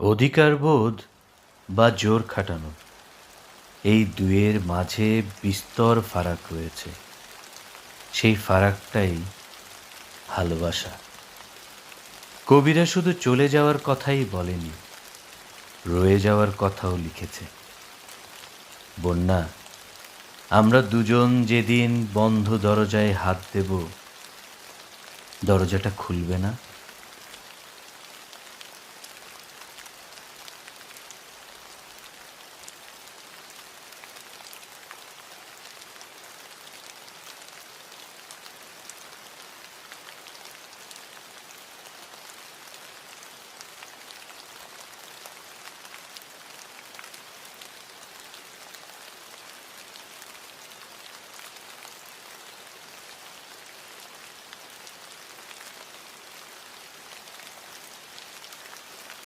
অধিকারবোধ বা জোর খাটানো। এই দুয়ের মাঝে বিস্তর ফারাক রয়েছে। সেই ফারাকটাই ভালোবাসা। কবিরা শুধু চলে যাওয়ার কথাই বলেনি, রয়ে যাওয়ার কথাও লিখেছে। বন্যা, আমরা দুজন যেদিন বন্ধ দরজায় হাত দেব, দরজাটা খুলবে না?